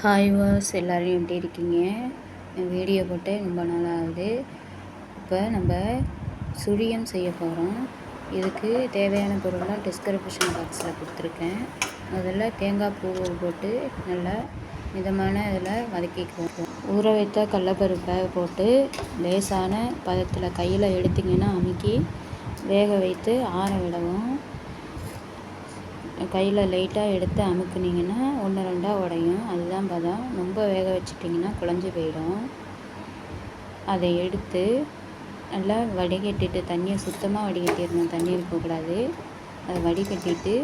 Hi was எல்லோரும் எப்படி இருக்கீங்க? வீடியோ போட்டு ரொம்ப நாளாகுது. ஆகுது இப்போ நம்ம சுழியம் செய்ய போகிறோம் இதுக்கு தேவையான பொருள்லாம் டிஸ்கிரிப்ஷன் பாக்ஸில் கொடுத்துருக்கேன். அதில் தேங்காய் பூ போட்டு நல்லா மிதமான இதில் வதக்கிக்குவோம். ஊற வைத்த கடலப்பருப்பை போட்டு லேசான பதத்தில் கையில் எடுத்திங்கன்னா அமுக்கி வேக வைத்து ஆற விடவும். கையில் லைட்டாக எடுத்து அமுக்குனிங்கன்னா ஒன்று ரெண்டாக உடையும். அதுதான் பதம். ரொம்ப வேக வச்சிட்டிங்கன்னா குழஞ்சி போயிடும். அதை எடுத்து நல்லா வடிகட்டிட்டு தண்ணியை சுத்தமாக வடிகட்டிடணும். தண்ணி இருக்கக்கூடாது அதை வடிகட்டிட்டு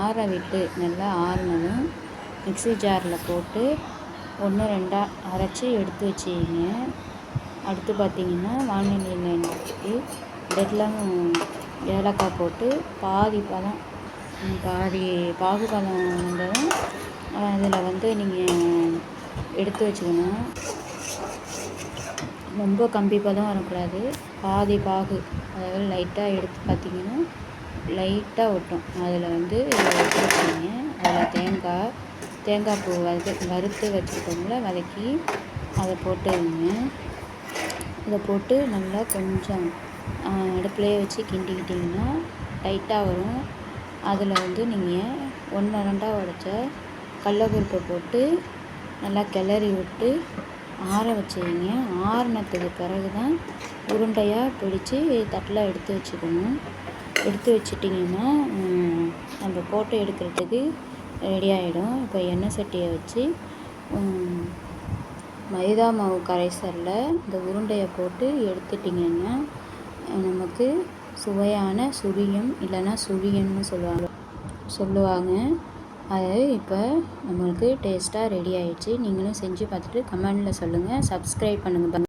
ஆற விட்டு நல்லா ஆறினதும் மிக்சி ஜாரில் போட்டு ஒன்று ரெண்டாக அரைச்சி எடுத்து வச்சிங்க அடுத்து பார்த்திங்கன்னா வானிலையில் எடுத்து வெல்லம் ஏலக்காய் போட்டு பாதி பதம் பாதி பாகுபலம் வந்ததும் அதில் வந்து நீங்கள் எடுத்து வச்சுக்கணும். ரொம்ப கம்பி பதம் வரக்கூடாது. பாதி பாகு அதாவது லைட்டாக எடுத்து பார்த்தீங்கன்னா லைட்டாக ஒட்டும். அதில் வந்து எடுத்து வச்சுக்கிங்க அதில் தேங்காய் தேங்காய் பூ வறு வறுத்து வச்சுருக்கோம்ல வதக்கி அதை போட்டுருங்க. அதை போட்டு நல்லா கொஞ்சம் அடுப்புலேயே வச்சு கிண்டிக்கிட்டிங்கன்னா டைட்டாக வரும். அதில் வந்து நீங்கள் ஒன்று ரெண்டாக உடச்ச கடலப்பருப்பை போட்டு நல்லா கிளறி விட்டு ஆற வச்சுக்கிங்க ஆறினத்துக்கு பிறகு தான் உருண்டையாக பிடிச்சி தட்டில் எடுத்து வச்சுக்கணும். எடுத்து வச்சிட்டிங்கன்னா நம்ம போட்டு எடுக்கிறதுக்கு ரெடி ஆகிடும் இப்போ எண்ணெய் சட்டியை வச்சு மைதா மாவு கரைசலில் இந்த உருண்டையை போட்டு எடுத்துட்டிங்கன்னா நமக்கு சுவையான சுழியம் இல்லைன்னா சுழியம்னு சொல்லுவாங்க. சொல்லுவாங்க. அது இப்போ நம்மளுக்கு டேஸ்ட்டாக ரெடி ஆயிடுச்சு. நீங்களும் செஞ்சு பார்த்துட்டு கமெண்டில் சொல்லுங்கள் சப்ஸ்கிரைப் பண்ணுங்கள்